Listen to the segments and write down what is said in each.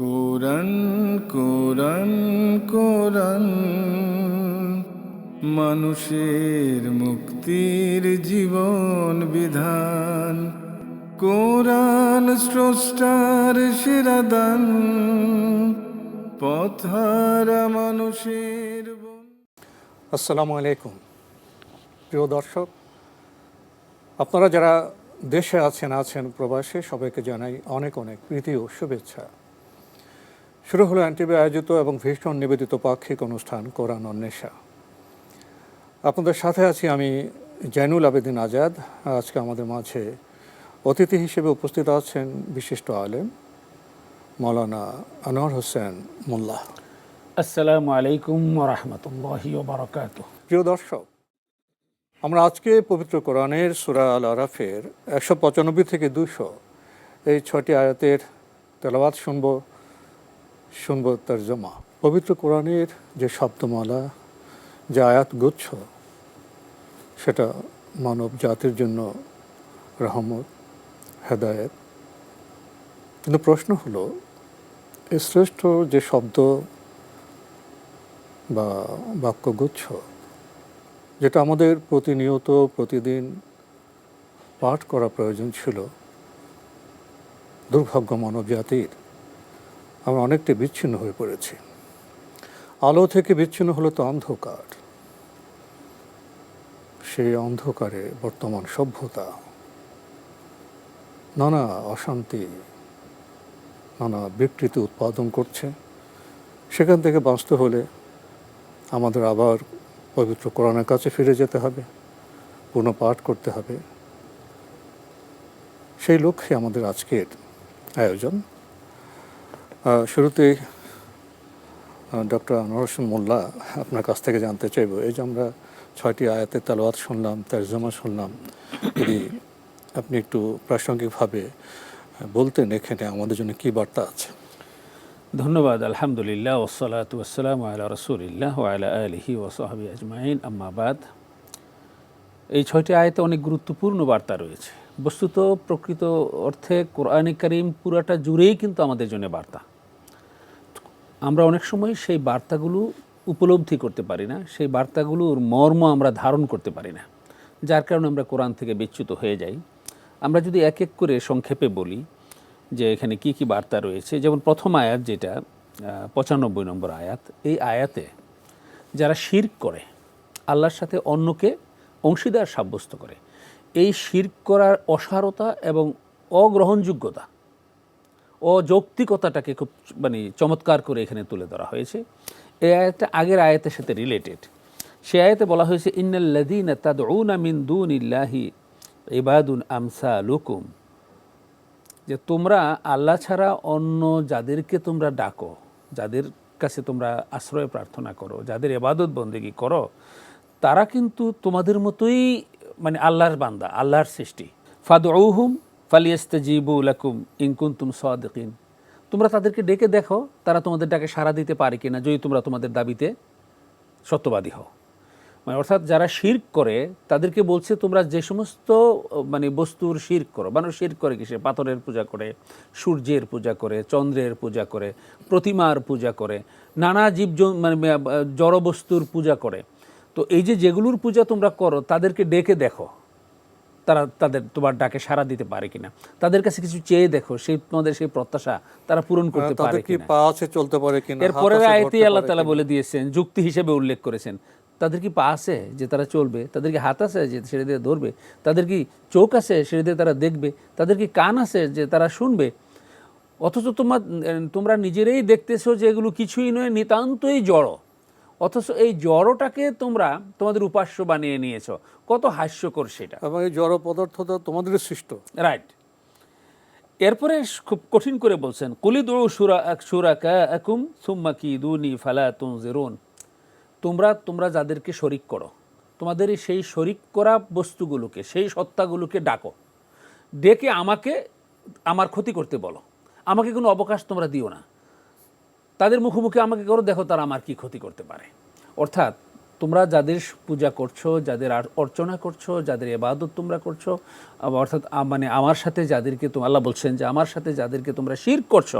কোরআন কোরআন কোরআন মানুষের মুক্তির জীবন বিধান। কোরআন স্রষ্টার শিরাদান পথহারা মানুষের আসসালামু আলাইকুম। প্রিয় দর্শক, আপনারা যারা দেশে আছেন আছেন প্রবাসে, সবাইকে জানাই অনেক অনেক প্রীতি ও শুভেচ্ছা। শুরু হলো অ্যান্টিবি আয়োজিত এবং ভীষণ নিবেদিত পাক্ষিক অনুষ্ঠান কোরআন অন্বেষা আপনাদের সাথে আছি আমি জৈনুল আবেদিন আজাদ। আজকে আমাদের মাঝে অতিথি হিসেবে উপস্থিত আছেন বিশিষ্ট আলেম মৌলানা আনোয়ার হোসেন মোল্লা। আসসালামু আলাইকুম ওরহমতুল্লাহি ওবরাকাত প্রিয় দর্শক আমরা আজকে পবিত্র কোরআনের সুরা আল আরাফের একশো পঁচানব্বই থেকে দুশো এই ছটি আয়াতের তেলাওয়াত শুনব। শুনব তার জমা পবিত্র কোরআনের যে শব্দমালা যে আয়াত গুচ্ছ সেটা মানব জাতির জন্য রহমত, হেদায়েত। কিন্তু প্রশ্ন হলো শ্রেষ্ঠ যে শব্দ বা বাক্যগুচ্ছ, যেটা আমাদের প্রতিনিয়ত প্রতিদিন পাঠ করা প্রয়োজন ছিল, দুর্ভাগ্য মানব জাতির আমরা অনেকটা বিচ্ছিন্ন হয়ে পড়েছি। আলো থেকে বিচ্ছিন্ন হলো তো অন্ধকার। সেই অন্ধকারে বর্তমান সভ্যতা, নানা অশান্তি, নানা বিকৃতি উৎপাদন করছে। সেখান থেকে বাঁচতে হলে আমাদের আবার পবিত্র কোরআনের কাছে ফিরে যেতে হবে, পুনঃপাঠ করতে হবে। সেই লক্ষ্যে আমাদের আজকের আয়োজন। আহ, শুরুতেই ডক্টর আনোয়ার মোল্লা আপনার কাছ থেকে জানতে চাইব। এই যে আমরা ছয়টি আয়াতের তালোয়াত শুনলাম তর্জমা শুনলাম যদি আপনি একটু প্রাসঙ্গিকভাবে বলতেন এখানে আমাদের জন্য কী বার্তা আছে? ধন্যবাদ আলহামদুলিল্লাহ ওসলাত ওসালাম আলা রসুলিল্লাহ আলা আলহি ওসাহাবি আজমাইন। আম্মাবাদ এই ছয়টি আয়তে অনেক গুরুত্বপূর্ণ বার্তা রয়েছে। বস্তুত প্রকৃত অর্থে কোরআনে করিম পুরাটা জুড়েই কিন্তু আমাদের জন্য বার্তা। আমরা অনেক সময় সেই বার্তাগুলো উপলব্ধি করতে পারি না, সেই বার্তাগুলোর মর্ম আমরা ধারণ করতে পারি না, যার কারণে আমরা কোরআন থেকে বিচ্যুত হয়ে যাই। আমরা যদি এক এক করে সংক্ষেপে বলি যে এখানে কি কি বার্তা রয়েছে, যেমন প্রথম আয়াত যেটা পঁচানব্বই নম্বর আয়াত, এই আয়াতে যারা শির্ক করে, আল্লাহর সাথে অন্যকে অংশীদার সাব্যস্ত করে, এই শির্ক করার অসারতা এবং অগ্রহণযোগ্যতা অযৌক্তিকতাটাকে খুব মানে চমৎকার করে এখানে তুলে ধরা হয়েছে। এই আয়াতটা আগের আয়াতের সাথে রিলেটেড সে আয়াতে বলা হয়েছে ইন্নাল্লাদিন তাদউনা মিন দুনিল্লাহি ইবাদুন আমসা লুকুম যে তোমরা আল্লাহ ছাড়া অন্য যাদেরকে তোমরা ডাকো, যাদের কাছে তোমরা আশ্রয় প্রার্থনা করো, যাদের এবাদত বন্দেগী করো, তারা কিন্তু তোমাদের মতোই মানে আল্লাহর বান্দা, আল্লাহর সৃষ্টি। ফাদউহুম ফালিয়াস্তাজিবু লাকুম ইনকুনতুম সাদিকিন। তোমরা তাদেরকে ডেকে দেখো তারা তোমাদের ডাকে সাড়া দিতে পারে কি না যদি তোমরা তোমাদের দাবিতে সত্যবাদী হও। মানে অর্থাৎ যারা শির্ক করে তাদেরকে বলছে তোমরা যে সমস্ত মানে বস্তুর শির্ক করো মানুষ শির্ক করে কিসে? পাথরের পূজা করে সূর্যের পূজা করে চন্দ্রের পূজা করে প্রতিমার পূজা করে নানা জীব মানে আহ, জড় বস্তুর পূজা করে। তো এই যে যেগুলোর পূজা তোমরা করো তাদেরকে ডেকে দেখো। তারা তাদের তোমার ডাকে সাড়া দিতে পারে কিনা। তাদের কাছে কিছু চেয়ে দেখো সেই তোমাদের সেই প্রত্যাশা তারা পূরণ করতে পারে কি পা আছে চলতে পারে কিনা এর হাত পরের আছে, আয়তেই ধরতে আল্লাহ তালা বলে দিয়েছেন যুক্তি হিসেবে উল্লেখ করেছেন। তাদের কি পা আছে যে তারা চলবে? তাদের কি হাত আছে যে সেটা দিয়ে ধরবে? তাদের কি চোখ আছে সেটা দিয়ে তারা দেখবে? তাদের কি কান আছে যে তারা শুনবে? অথচ তোমার তোমরা নিজেরাই দেখতেছো যে এগুলো কিছুই নয় নিতান্তই জড়। অথচ এই জড়টাকে তোমরা তোমাদের উপাস্য বানিয়ে নিয়েছো। কত হাস্যকর সেটা। এবং এই জড় পদার্থ তো তোমাদের সৃষ্ট। রাইট এরপরে খুব কঠিন করে বলছেন কুলিদ সুরা সুরাকা একুম সুম্মা কি দুনি ফালা তুনজিরুন। তোমরা তোমরা যাদেরকে শরিক করো তোমাদের সেই শরিক করা বস্তুগুলোকে সেই সত্তাগুলোকে ডাকো। ডেকে আমাকে আমার ক্ষতি করতে বলো। আমাকে কোনো অবকাশ তোমরা দিও না। তাদের মুখোমুখি আমাকে করো দেখো তারা আমার কি ক্ষতি করতে পারে। অর্থাৎ তোমরা যাদের পূজা করছ যাদের অর্চনা করছ যাদের এবাদত তোমরা করছ অর্থাৎ মানে আমার সাথে যাদেরকে তো আল্লাহ বলছেন যে আমার সাথে যাদেরকে তোমরা শির করছ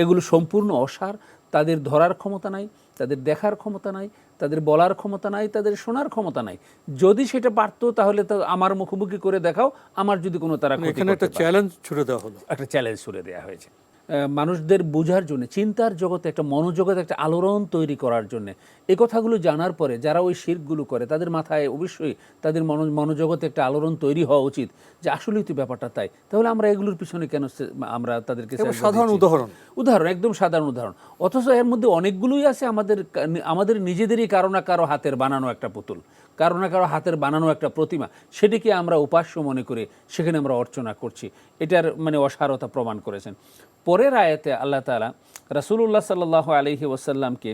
এগুলো সম্পূর্ণ অসার। তাদের ধরার ক্ষমতা নাই তাদের দেখার ক্ষমতা নাই তাদের বলার ক্ষমতা নাই তাদের শোনার ক্ষমতা নাই। যদি সেটা পারতো তাহলে তো আমার মুখোমুখি করে দেখাও আমার যদি কোনো তারা এখানে একটা চ্যালেঞ্জ ছুড়ে দেওয়া হলো। একটা চ্যালেঞ্জ ছুড়ে দেওয়া হয়েছে। মানুষদের বোঝার জন্য চিন্তার জগতে একটা মনোজগতে একটা আলোড়ন তৈরি করার জন্য এই কথাগুলো জানার পরে যারা ওই শিরকগুলো করে তাদের মাথায় অবশ্যই তাদের মনো মনোজগতে একটা আলোড়ন তৈরি হওয়া উচিত যে আসলেই তো ব্যাপারটা তাই। তাহলে আমরা এগুলোর পিছনে কেন আমরা তাদেরকে সাধারণ উদাহরণ। উদাহরণ একদম সাধারণ উদাহরণ। অথচ এর মধ্যে অনেকগুলোই আছে আমাদের আমাদের নিজেদেরই কারও না কারও হাতের বানানো একটা পুতুল। কারও না কারও হাতের বানানো একটা প্রতিমা, সেটিকে আমরা উপাস্য মনে করে সেখানে আমরা অর্চনা করছি। এটার মানে অসারতা প্রমাণ করেছেন। পরের আয়াতে আল্লাহ তালা রাসুল্লাহ সাল্লাহ আলহি ওসাল্লামকে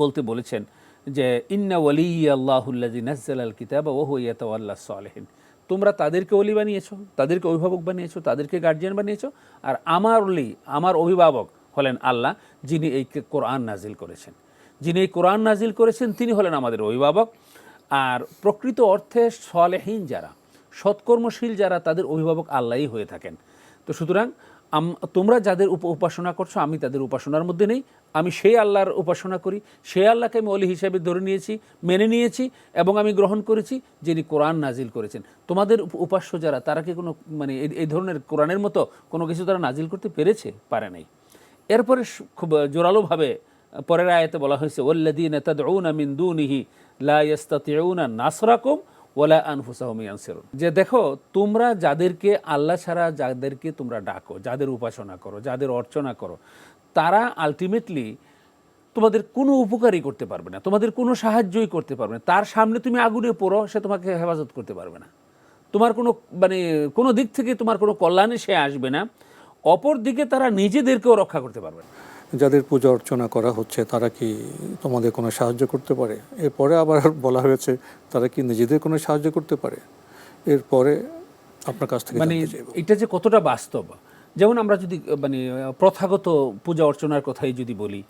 বলতে বলেছেন যে, ইন্না ওয়ালি আল্লাহুল্লাজি নাজ্জাল আল কিতাব ও হইয়াতাল্লাহ সালেহিন। তোমরা তাদেরকে অলি বানিয়েছো, তাদেরকে অভিভাবক বানিয়েছো, তাদেরকে গার্জিয়ান বানিয়েছো, আর আমার অলি আমার অভিভাবক হলেন আল্লাহ, যিনি এই কোরআন নাজিল করেছেন। যিনি এই কোরআন নাজিল করেছেন, তিনি হলেন আমাদের অভিভাবক। আর প্রকৃত অর্থে সলেহীন যারা, সৎকর্মশীল যারা, তাদের অভিভাবক আল্লাহই হয়ে থাকেন। তো সুতরাং তোমরা যাদের উপ- উপাসনা করছ, আমি তাদের উপাসনার মধ্যে নেই। আমি সেই আল্লাহর উপাসনা করি, সেই আল্লাহকে আমি অলি হিসাবে ধরে নিয়েছি, মেনে নিয়েছি, এবং আমি গ্রহণ করেছি, যিনি কোরআন নাজিল করেছেন। তোমাদের উপ- উপাস্য যারা, তারা কি কোনো মানে এই- ধরনের কোরআনের মতো কোনো কিছু তারা নাজিল করতে পেরেছে? পারে নাই। এরপরে খুব জোরালোভাবে পরের আয়াতে বলা হয়েছে ওল্লাদিন তাদউনা মিন দুনিহি লা ইয়াস্তাতিউনা নাসরাকুম ওয়ালা আনফুসাহুম ইয়ানসিরুন। যে দেখো, তোমরা যাদেরকে আল্লাহ ছাড়া যাদেরকে তোমরা ডাকো, যাদের উপাসনা করো, যাদের অর্চনা করো, তারা আলটিমেটলি তোমাদের কোনো উপকারই করতে পারবে না, তোমাদের কোনো সাহায্যই করতে পারবে না। তার সামনে তুমি আগুনে পড়ো, সে তোমাকে হেফাজত করতে পারবে না। তোমার কোনো মানে কোনো দিক থেকে তোমার কোনো কল্যাণে সে আসবে না অপর দিকে তারা নিজেদেরকেও রক্ষা করতে পারবে না। যাদের পূজা অর্চনা করা হচ্ছে তারা কি তোমাদের কোনো সাহায্য করতে পারে? এরপরে আবার বলা হয়েছে তারা কি নিজেদের কোনো সাহায্য করতে পারে? এরপরে আপনার কাছ থেকে মানে এটা যে কতটা বাস্তব? যেমন আমরা যদি মানে প্রথাগত পূজা অর্চনার কথাই যদি বলি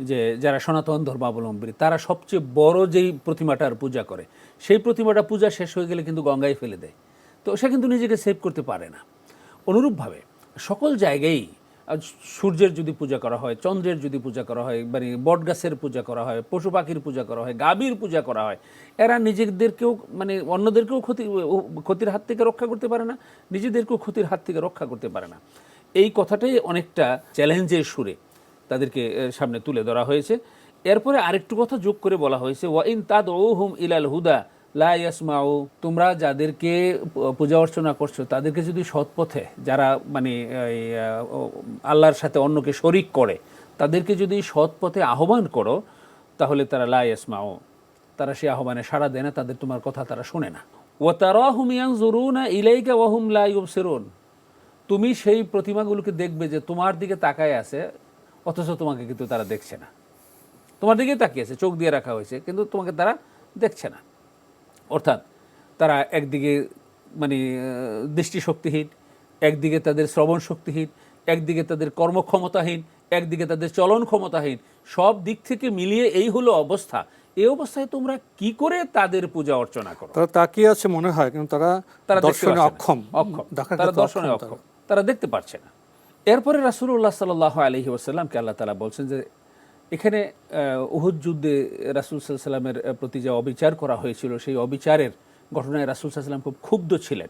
যে যারা সনাতন ধর্মাবলম্বী তারা সবচেয়ে বড় যেই প্রতিমাটার পূজা করে সেই প্রতিমাটা পূজা শেষ হয়ে গেলে কিন্তু গঙ্গায় ফেলে দেয়। তো সে কিন্তু নিজেকে সেভ করতে পারে না। অনুরূপভাবে সকল জায়গায় আজ সূর্যের যদি পূজা করা হয়, চন্দ্রের যদি পূজা করা হয় মানে বটগাছের পূজা করা হয়, পশু পাখির পূজা করা হয়, গাভীর পূজা করা হয়, এরা নিজেদেরকেও মানে অন্যদেরকেও ক্ষতি ক্ষতির হাত থেকে রক্ষা করতে পারে না, নিজেদেরকেও ক্ষতির হাত থেকে রক্ষা করতে পারে না। এই কথাটাই অনেকটা চ্যালেঞ্জের সুরে তাদেরকে সামনে তুলে ধরা হয়েছে। এরপরে আরেকটু কথা যোগ করে বলা হয়েছে ওয়াইন তাদ হুম ইলাল হুদা লা ইয়াসমাউ, তোমরা যাদেরকে পূজা অর্চনা করছ, তাদেরকে যদি সৎ পথে যারা মানে আল্লাহর সাথে অন্যকে শরিক করে, তাদেরকে যদি সৎ পথে আহ্বান করো, তাহলে তারা লা ইয়াসমাউ। তারা সে আহ্বানে সাড়া দেয় না, তাদের তোমার কথা তারা শোনে না। ও তারা হুমিয়ান জরুনা ইলাইকা ওয়াহুম লা ইউবসিরুন। তুমি সেই প্রতিমাগুলোকে দেখবে যে তোমার দিকে তাকায় আছে, অথচ তোমাকে কিন্তু তারা দেখছে না। তোমার দিকে তাকিয়েছে চোখ দিয়ে রাখা হয়েছে, কিন্তু তোমাকে তারা দেখছে না। অর্থাৎ তারা একদিকে মানে দৃষ্টিশক্তিহীন একদিকে তাদের শ্রবণ শক্তিহীন একদিকে তাদের কর্মক্ষমতাহীন একদিকে তাদের চলন ক্ষমতাহীন সব দিক থেকে মিলিয়ে এই হলো অবস্থা। এই অবস্থায় তোমরা কি করে তাদের পূজা অর্চনা করো? তারা তাকিয়ে আছে মনে হয় কিন্তু তারা তারা দর্শনে অক্ষম। অক্ষম। তারা দর্শনে অক্ষম তারা। দেখতে পারছে না। এরপরে রাসূলুল্লাহ সাল্লাহ আলহি ওসাল্লামকে আল্লাহ তালা বলছেন যে এখানে উহুদ যুদ্ধে রাসুল সাল্লামের প্রতি যে অবিচার করা হয়েছিল, সেই অবিচারের ঘটনায় রাসুল সাল্লাম খুব ক্ষুব্ধ ছিলেন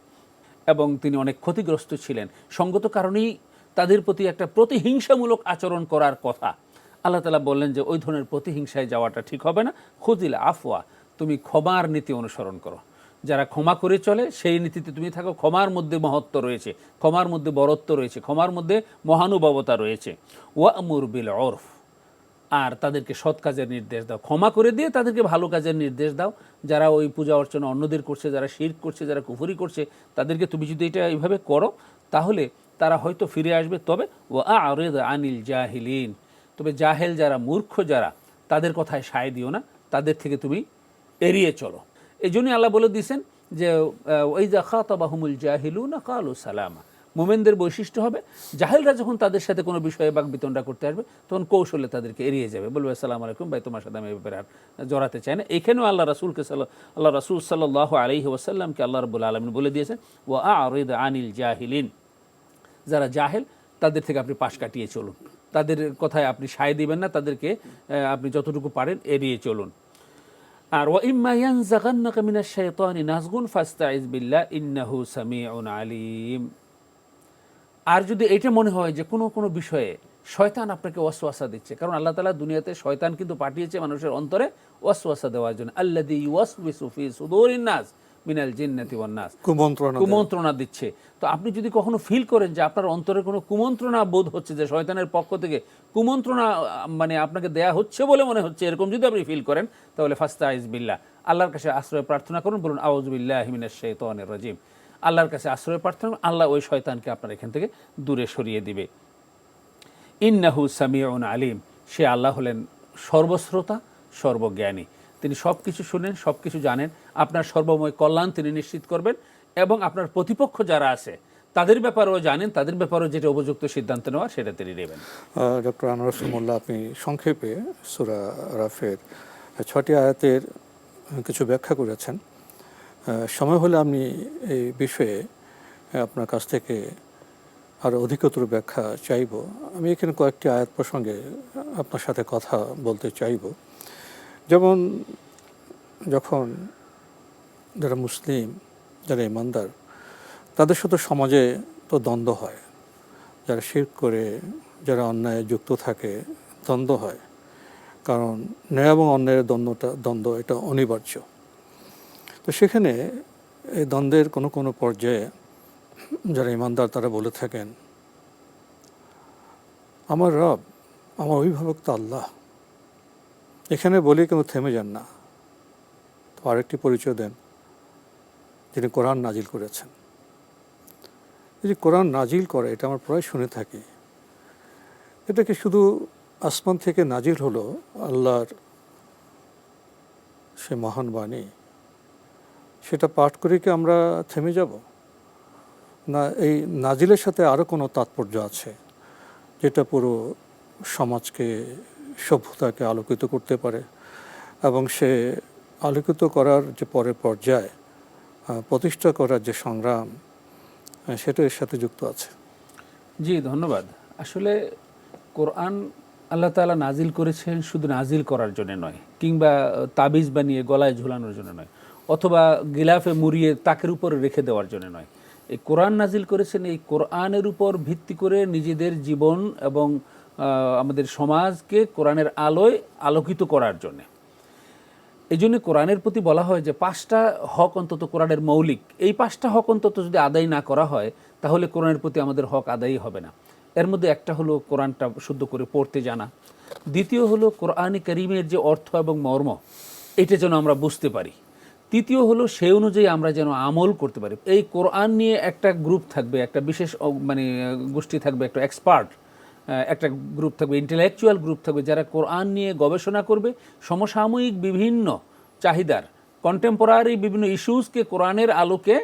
এবং তিনি অনেক ক্ষতিগ্রস্ত ছিলেন। সঙ্গত কারণেই তাদের প্রতি একটা প্রতিহিংসামূলক আচরণ করার কথা। আল্লাহ তালা বললেন যে, ওই ধরনের প্রতিহিংসায় যাওয়াটা ঠিক হবে না। খুদিল আফওয়া, তুমি ক্ষমার নীতি অনুসরণ করো। যারা ক্ষমা করে চলে, সেই নীতিতে তুমি থাকো। ক্ষমার মধ্যে মহত্ব রয়েছে। ক্ষমার মধ্যে বরত্ব রয়েছে। ক্ষমার মধ্যে মহানুভবতা রয়েছে। ওয়ামুর বিল অরফ আর তাদেরকে সৎ কাজের নির্দেশ দাও। ক্ষমা করে দিয়ে তাদেরকে ভালো কাজের নির্দেশ দাও। যারা ওই পূজা অর্চনা অন্যদের করছে, যারা শির করছে, যারা কুফুরি করছে, তাদেরকে তুমি যদি এটা এইভাবে করো, তাহলে তারা হয়তো ফিরে আসবে। তবে ও আরেদ আনিল জাহিলিন। তবে জাহেল যারা, মূর্খ যারা, তাদের কথায় সায় দিও না। তাদের থেকে তুমি এড়িয়ে চলো। এই জন্যই আল্লাহ বলে দিয়েছেন যে ওই যা খাতাবাহুমুল জাহিলু না কালু সালামা। মোমেনদের বৈশিষ্ট্য হবে। জাহেলরা যখন তাদের সাথে কোনো বিষয়ে বাক বিতণ্ডা করতে আসবে, তখন কৌশলে তাদেরকে এড়িয়ে যাবে। বলবে, আসসালামু আলাইকুম ভাই, তোমার সাথে আমি এই ব্যাপারে আর জড়াতে চাই না। এখানেও আল্লাহ রাসুলকে সাল্লাহ আল্লাহ রাসুল সাল্লাহ আলহি ওসাল্লামকে আল্লাহ রবুল্লা আলমিন বলে দিয়েছেন ও আরিদ আনিল জাহিলিন। যারা জাহেল, তাদের থেকে আপনি পাশ কাটিয়ে চলুন। তাদের কথায় আপনি সায় দিবেন না, তাদেরকে আপনি যতটুকু পারেন এড়িয়ে চলুন। আর ওয়া ইম্মা ইয়ানজাগান্নাকা মিনাশ শাইতানি নাজগুন ফাস্তাইজ বিল্লাহ, ইন্নাহু সামিউন আলিম। আর যদি এটা মনে হয় যে কোনো কোনো বিষয়ে শয়তান আপনাকে ওয়াসওয়াসা দিচ্ছে কারণ আল্লাহ তালা দুনিয়াতে শয়তান কিন্তু পাঠিয়েছে মানুষের অন্তরে ওয়াসওয়াসা দেওয়ার জন্য। আল্লাদি ওয়াসবিসু ফি সুদুরিন নাস মিনাল জিন্নাতি ওয়ান নাস কুমন্ত্রণা কুমন্ত্রণা দিচ্ছে। তো আপনি যদি কখনো ফিল করেন যে আপনার অন্তরে কোনো কুমন্ত্রণা বোধ হচ্ছে যে শয়তানের পক্ষ থেকে কুমন্ত্রণা মানে আপনাকে দেয়া হচ্ছে বলে মনে হচ্ছে এরকম যদি আপনি ফিল করেন তাহলে ফাস্তা আইজ বিল্লাহ। আল্লাহর কাছে আশ্রয় প্রার্থনা করুন বলুন আউজ বিল্লাহ হিমিনাশ শাইতানির রাজিম। আল্লাহর কাছে আশ্রয় প্রার্থনা, আল্লাহ ওই শয়তানকে আপনার এখান থেকে দূরে সরিয়ে দিবে। ইন্নাহু সামিউন আলিম, সে আল্লাহ হলেন সর্বশ্রোতা, সর্বজ্ঞানী। তিনি সব কিছু শুনেন সব কিছু জানেন, আপনার সর্বময় কল্যাণ তিনি নিশ্চিত করবেন এবং আপনার প্রতিপক্ষ যারা আছে, তাদের ব্যাপারেও জানেন, তাদের ব্যাপারেও যেটা উপযুক্ত সিদ্ধান্ত নেওয়া, সেটা তিনি নেবেন। ডক্টর আনোয়ার আপনি সংক্ষেপে সুরা রাফের ছটি আয়াতের কিছু ব্যাখ্যা করেছেন। সময় হলে আমি এই বিষয়ে আপনার কাছ থেকে আরও অধিকতর ব্যাখ্যা চাইব। আমি এখানে কয়েকটি আয়াত প্রসঙ্গে আপনার সাথে কথা বলতে চাইব। যেমন, যখন যারা মুসলিম, যারা ইমানদার, তাদের সাথে সমাজে তো দ্বন্দ্ব হয়। যারা শির করে, যারা অন্যায় যুক্ত থাকে, দ্বন্দ্ব হয়। কারণ ন্যায় এবং অন্যায়ের দ্বন্দ্বটা, দ্বন্দ্ব এটা অনিবার্য। তো সেখানে এই দ্বন্দ্বের কোনো কোনো পর্যায়ে যারা ইমানদার তারা বলে থাকেন, আমার রব, আমার অভিভাবক তো আল্লাহ। এখানে বলি কিন্তু থেমে যান না। তো আরেকটি পরিচয় দেন, যিনি কোরআন নাজিল করেছেন। এই যে কোরআন নাজিল করে, এটা আমরা প্রায় শুনে থাকি। এটাকে শুধু আসমান থেকে নাজিল হলো আল্লাহর সে মহান বাণী। সেটা পাঠ করে কি আমরা থেমে যাব? না, এই নাজিলের সাথে আরও কোনো তাৎপর্য আছে যেটা পুরো সমাজকে, সভ্যতাকে আলোকিত করতে পারে? এবং সে আলোকিত করার যে পরের পর্যায়ে প্রতিষ্ঠা করার যে সংগ্রাম সেটা এর সাথে যুক্ত আছে। জি, ধন্যবাদ। আসলে কোরআন আল্লাহ তাআলা নাজিল করেছেন শুধু নাজিল করার জন্য নয়, কিংবা তাবিজ বানিয়ে গলায় ঝুলানোর জন্য নয়। অথবা গিলাফে মুড়িয়ে তাকের উপর রেখে দেওয়ার জন্য নয়। এই কোরআন নাজিল করেছেন, এই কোরআনের উপর ভিত্তি করে নিজেদের জীবন এবং আমাদের সমাজকে কোরআনের আলোয় আলোকিত করার জন্যে। এই জন্য কোরআনের প্রতি বলা হয় যে পাঁচটা হক অন্তত কোরআনের মৌলিক। এই পাঁচটা হক অন্তত যদি আদায় না করা হয়, তাহলে কোরআনের প্রতি আমাদের হক আদায়ই হবে না। এর মধ্যে একটা হলো কোরআনটা শুদ্ধ করে পড়তে জানা। দ্বিতীয় হলো কোরআন করিমের যে অর্থ এবং মর্ম, এটা যেন আমরা বুঝতে পারি। তৃতীয় হলো সেই অনুযায়ী আমরা যেন আমল করতে পারি। এই কোরআন নিয়ে একটা গ্রুপ থাকবে, একটা বিশেষ মানে গোষ্ঠী থাকবে, একটা এক্সপার্ট একটা গ্রুপ থাকবে ইন্টেলেকচুয়াল গ্রুপ থাকবে, যারা কোরআন নিয়ে গবেষণা করবে। সমসাময়িক বিভিন্ন চাহিদার কন্টেম্পোরারি বিভিন্ন ইস্যুসকে কোরআনের আলোকে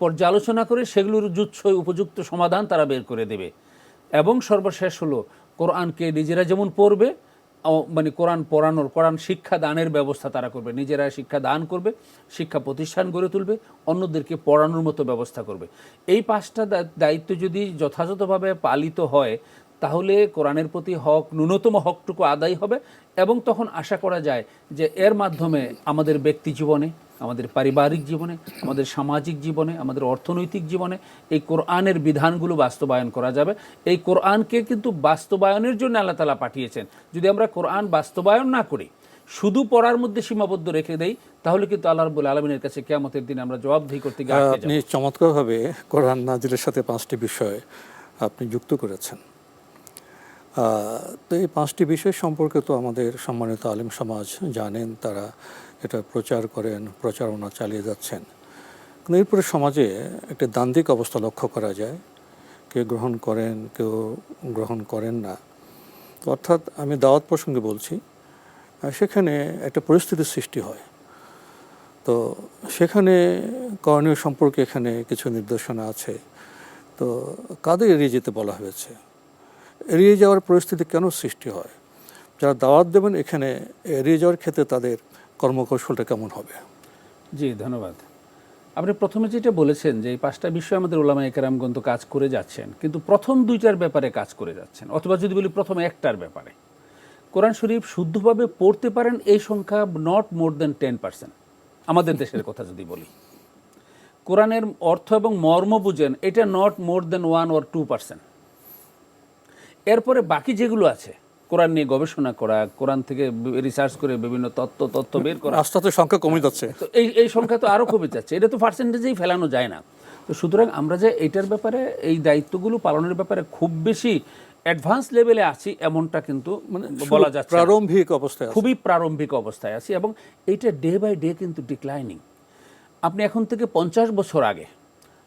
পর্যালোচনা করে সেগুলোর জুৎসই উপযুক্ত সমাধান তারা বের করে দেবে। এবং সর্বশেষ হলো, কোরআনকে নিজেরা যেমন পড়বে মানে কোরআন পড়ানোর, কোরআন শিক্ষা দানের ব্যবস্থা তারা করবে। নিজেরা শিক্ষা দান করবে, শিক্ষা প্রতিষ্ঠান গড়ে তুলবে, অন্যদেরকে পড়ানোর মতো ব্যবস্থা করবে। এই পাঁচটা দায়িত্ব যদি যথাযথভাবে পালিত হয়, তাহলে কোরআনের প্রতি হক, ন্যূনতম হকটুকু আদায় হবে এবং তখন আশা করা যায় যে এর মাধ্যমে আমাদের ব্যক্তি জীবনে আমাদের পারিবারিক জীবনে আমাদের সামাজিক জীবনে আমাদের অর্থনৈতিক জীবনে এই কোরআনের বিধানগুলো বাস্তবায়ন করা যাবে। এই কোরআনকে কিন্তু বাস্তবায়নের জন্য আল্লাহ তালা পাঠিয়েছেন। যদি আমরা কোরআন বাস্তবায়ন না করি শুধু পড়ার মধ্যে সীমাবদ্ধ রেখে দেই তাহলে কিন্তু আল্লাহ রবুল আলমিনের কাছে কেয়ামতের দিন আমরা জবাবদিহি করতে গিয়ে আটকে আপনি চমৎকারভাবে কোরআন নাজিলের সাথে পাঁচটি বিষয় আপনি যুক্ত করেছেন। আহ, তো এই পাঁচটি বিষয় সম্পর্কে তো আমাদের সম্মানিত আলিম সমাজ জানেন তারা এটা প্রচার করেন, প্রচারণা চালিয়ে যাচ্ছেন। কিন্তু এরপরে সমাজে একটা দান্দিক অবস্থা লক্ষ্য করা যায়। কেউ গ্রহণ করেন, কেউ গ্রহণ করেন না। তো অর্থাৎ আমি দাওয়াত প্রসঙ্গে বলছি সেখানে একটা পরিস্থিতির সৃষ্টি হয়। তো সেখানে করণীয় সম্পর্কে এখানে কিছু নির্দেশনা আছে। তো কাদের এড়িয়ে যেতে বলা হয়েছে? এড়িয়ে যাওয়ার পরিস্থিতি কেন সৃষ্টি হয়? যারা দাওয়াত দেবেন এখানে এড়িয়ে যাওয়ার ক্ষেত্রে তাদের কর্মকৌশলটা কেমন হবে? জি, ধন্যবাদ। আপনি প্রথমে যেটা বলেছেন যে এই পাঁচটা বিষয়ে আমাদের ওলামা একরামগণ তো কাজ করে যাচ্ছেন, কিন্তু প্রথম দুইটার ব্যাপারে কাজ করে যাচ্ছেন, অথবা যদি বলি প্রথম একটার ব্যাপারে। কোরআন শরীফ শুদ্ধভাবে পড়তে পারেন, এই সংখ্যা not more than ten percent আমাদের দেশের কথা যদি বলি। কোরআনের অর্থ এবং মর্ম বুঝেন, এটা not more than one or two percent এরপরে বাকি যেগুলো আছে কোরআন নিয়ে গবেষণা করা কোরআন থেকে রিসার্চ করে বিভিন্ন তত্ত্ব তথ্য বের করা। আস্তে আস্তে সংখ্যা কমে যাচ্ছে। তো এই এই সংখ্যা তো আরও কমে যাচ্ছে। এটা তো পার্সেন্টেজেই ফেলানো যায় না। তো সুতরাং আমরা যে এইটার ব্যাপারে এই দায়িত্বগুলো পালনের ব্যাপারে খুব বেশি অ্যাডভান্স লেভেলে আছি এমনটা কিন্তু মানে বলা যাচ্ছে প্রারম্ভিক অবস্থায় খুবই প্রারম্ভিক অবস্থায় আছি এবং এইটা ডে বাই ডে কিন্তু ডিক্লাইনিং আপনি এখন থেকে পঞ্চাশ বছর আগে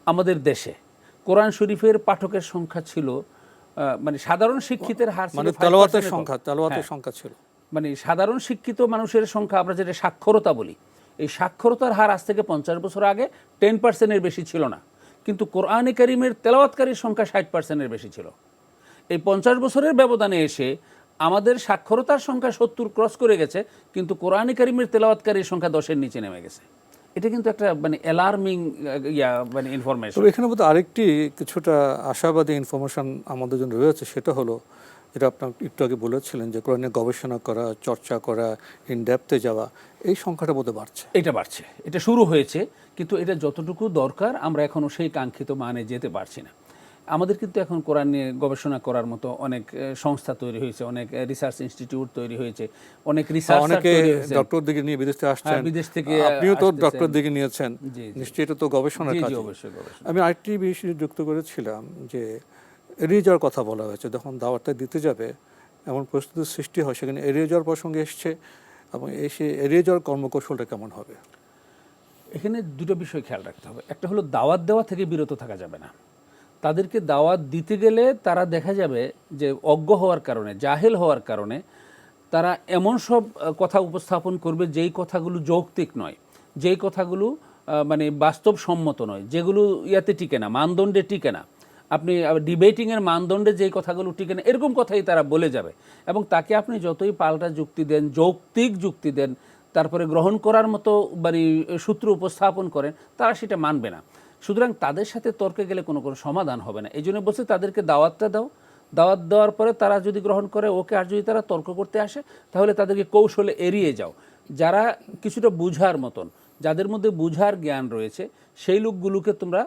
আমাদের দেশে কোরআন শরীফের পাঠকের সংখ্যা ছিল মানে সাধারণ শিক্ষিতের হার মানে 5% তেলাওয়াতের সংখ্যা তেলাওয়াতের হ্যাঁ। সংখ্যা ছিল। মানে সাধারণ শিক্ষিত মানুষের সংখ্যা আমরা যেটা সাক্ষরতা বলি এই সাক্ষরতার হার আজ থেকে পঞ্চাশ বছর আগে টেন পার্সেন্টের বেশি ছিল না। কিন্তু কোরআনে কারিমের তেলাওয়াতকারীর সংখ্যা ষাট পার্সেন্টের বেশি ছিল। এই পঞ্চাশ বছরের ব্যবধানে এসে আমাদের সাক্ষরতার সংখ্যা সত্তর ক্রস করে গেছে কিন্তু কোরআনে কারিমের তেলাওয়াতকারীর সংখ্যা দশের নিচে নেমে গেছে। এটা কিন্তু একটা মানে অ্যালার্মিং ইয়া মানে ইনফরমেশন তবে এখানে বোধহয় আরেকটি কিছুটা আশাবাদী ইনফরমেশন আমাদের জন্য রয়েছে সেটা হলো যেটা আপনার একটু আগে বলেছিলেন যে কোরআনে গবেষণা করা চর্চা করা ইনডেপথে যাওয়া এই সংখ্যাটা বোধহয় বাড়ছে। এটা বাড়ছে। এটা শুরু হয়েছে কিন্তু এটা যতটুকু দরকার আমরা এখনও সেই কাঙ্ক্ষিত মানে যেতে পারছি না। আমাদের কিন্তু এখন কোরআন নিয়ে গবেষণা করার মতো অনেক সংস্থা তৈরি হয়েছে অনেক রিসার্চ ইনস্টিটিউট তৈরি হয়েছে অনেক রিসার্চ অনেকে ডক্টর দিকে নিয়ে বিদেশ থেকে আসছেন। হ্যাঁ, বিদেশ থেকে আপনিও তো ডক্টর দিকে নিয়েছেন। নিশ্চয়ই এটা তো গবেষণার কাজ আমি আরেকটি বিষয় যুক্ত করেছিলাম যে এড়িয়ে যাওয়ার কথা বলা হয়েছে যখন দাওয়াতটা দিতে যাবে এমন পরিস্থিতির সৃষ্টি হয় সেখানে এড়িয়ে যাওয়ার প্রসঙ্গে এসছে এবং এসে এড়িয়ে যাওয়ার কর্মকৌশলটা কেমন হবে? এখানে দুটো বিষয় খেয়াল রাখতে হবে। একটা হলো দাওয়াত দেওয়া থেকে বিরত থাকা যাবে না। তাদেরকে দাওয়াত দিতে গেলে তারা দেখা যাবে যে অজ্ঞ হওয়ার কারণে, জাহেল হওয়ার কারণে তারা এমন সব কথা উপস্থাপন করবে যেই কথাগুলো যৌক্তিক নয়, যেই কথাগুলো মানে বাস্তবসম্মত নয়, যেগুলো ইয়াতে টিকে না, মানদণ্ডে টিকে না। আপনি ডিবেটিংয়ের মানদণ্ডে যেই কথাগুলো টিকে না, এরকম কথাই তারা বলে যাবে। এবং তাকে আপনি যতই পাল্টা যুক্তি দেন, যৌক্তিক যুক্তি দেন, তারপরে গ্রহণ করার মতো মানে সূত্র উপস্থাপন করেন, তারা সেটা মানবে না। সুতরাং তাদের সাথে তর্কে গেলে কোনো কোনো সমাধান হবে না। এই জন্য বলছে তাদেরকে দাওয়াতটা দাও। দাওয়াত দেওয়ার পরে তারা যদি গ্রহণ করে ওকে আর যদি তারা তর্ক করতে আসে তাহলে তাদেরকে কৌশলে এড়িয়ে যাও। যারা কিছুটা বুঝার মতন যাদের মধ্যে বুঝার জ্ঞান রয়েছে সেই লোকগুলোকে তোমরা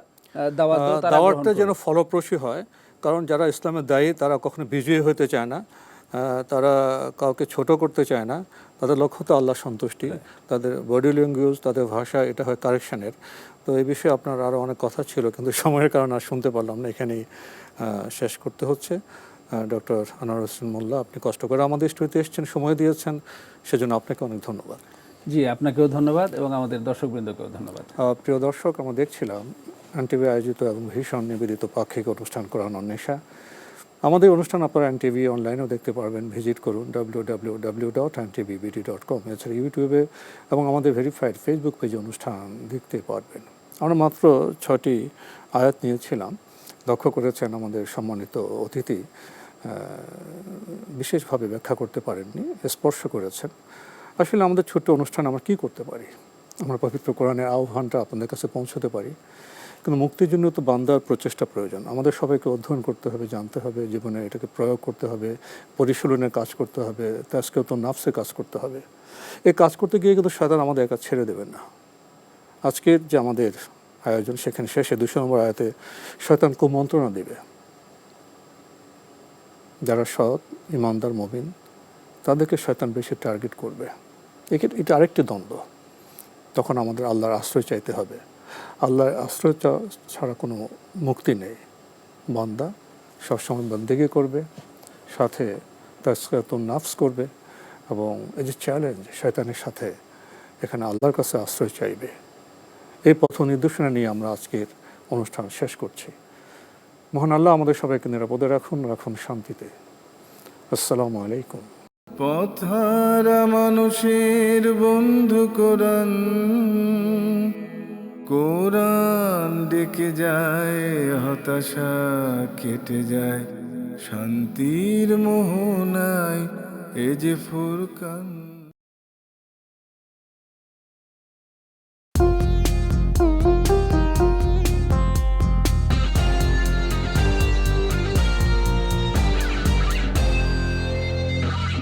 দাওয়াত দাও দাওয়াতটা যেন। ফলপ্রসূ হয় কারণ যারা ইসলামের দায়ী তারা কখনো বিজয়ী হতে চায় না। তারা কাউকে ছোট করতে চায় না। তাদের লক্ষ্য তো আল্লাহ সন্তুষ্টি। তাদের বডি ল্যাঙ্গুয়েজ তাদের ভাষা এটা হয় কারেকশনের। তো এই বিষয়ে আপনার আরও অনেক কথা ছিল কিন্তু সময়ের কারণে আর শুনতে পারলাম না। এখানেই শেষ করতে হচ্ছে। ডক্টর আনোয়ার হোসেন মোল্লা আপনি কষ্ট করে আমাদের স্টুডিওতে এসেছেন সময় দিয়েছেন। সেজন্য আপনাকে অনেক ধন্যবাদ। জি আপনাকেও ধন্যবাদ এবং আমাদের দর্শকবৃন্দকেও ধন্যবাদ। প্রিয় দর্শক আমরা দেখছিলাম এনটিভি আয়োজিত এবং ভীষণ নিবেদিত পাক্ষিক অনুষ্ঠান করানোর নেশা। আমাদের অনুষ্ঠান আপনারা এনটিভি অনলাইনেও দেখতে পারবেন। ভিজিট করুন W W W dot NTV BD dot com এছাড়া ইউটিউবে এবং আমাদের ভেরিফাইড ফেসবুক পেজে অনুষ্ঠান দেখতে পারবেন। আমরা মাত্র ছটি আয়াত নিয়েছিলাম। লক্ষ্য করেছেন আমাদের সম্মানিত অতিথি বিশেষভাবে ব্যাখ্যা করতে পারেননি, স্পর্শ করেছেন। আসলে আমাদের ছোট্ট অনুষ্ঠান আমরা কি করতে পারি? আমরা পবিত্র কোরআনের আহ্বানটা আপনাদের কাছে পৌঁছতে পারি। কিন্তু মুক্তির জন্য তো বান্দার প্রচেষ্টা প্রয়োজন। আমাদের সবাইকে অধ্যয়ন করতে হবে, জানতে হবে, জীবনে এটাকে প্রয়োগ করতে হবে, পরিশীলনের কাজ করতে হবে, তাজকেও তো নাফসে কাজ করতে হবে। এই কাজ করতে গিয়ে কিন্তু সাধারণ আমাদের একা ছেড়ে দেবেন না। আজকের যে আমাদের আয়োজন, সেখানে শেষে দুশো নম্বর আয়াতে শয়তান কুমন্ত্রণা দেবে। যারা সৎ, ইমানদার মবিন তাদেরকে শয়তান বেশি টার্গেট করবে। এটা আরেকটি দ্বন্দ্ব। তখন আমাদের আল্লাহর আশ্রয় চাইতে হবে। আল্লাহর আশ্রয় ছাড়া কোনো মুক্তি নেই। বান্দা সবসময় বন্দেগি করবে, সাথে তাস্কাত নাফস করবে এবং এই যে চ্যালেঞ্জ শয়তানের সাথে এখানে আল্লাহর কাছে আশ্রয় চাইবে। এই পথ নির্দেশনা নিয়ে আমরা আজকের অনুষ্ঠান শেষ করছি। মহান আল্লাহ আমাদের সবাইকে নিরাপদে রাখুন রাখুন শান্তিতে। আসসালামু আলাইকুম। পথারা মানুষের বন্ধু কোরআন কোরআন ডেকে যায়, হতাশা কেটে যায়, শান্তির মোহনায় এ যে ফুরকান।